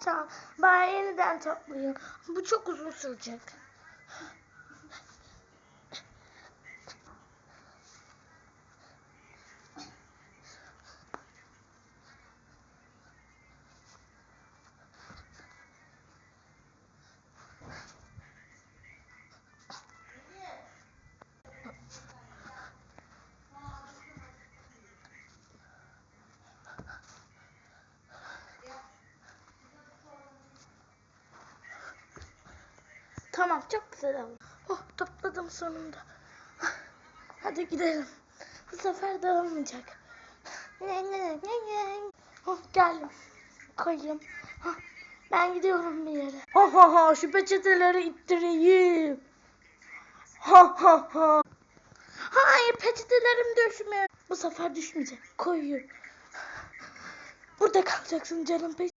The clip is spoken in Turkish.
Tamam. Ben yeniden toplayayım. Bu çok uzun sürecek. Tamam çok güzel oldu. Oh topladım sonunda. Hadi gidelim. Bu sefer dağılmayacak. Oh geldim. Koyayım. Hah, Ben gidiyorum bir yere. Ha ha ha şu peçeteleri ittireyim. Ha ha ha. Hayır peçetelerim düşmüyor. Bu sefer düşmeyecek. Koyuyorum. Burada kalacaksın canım peçete.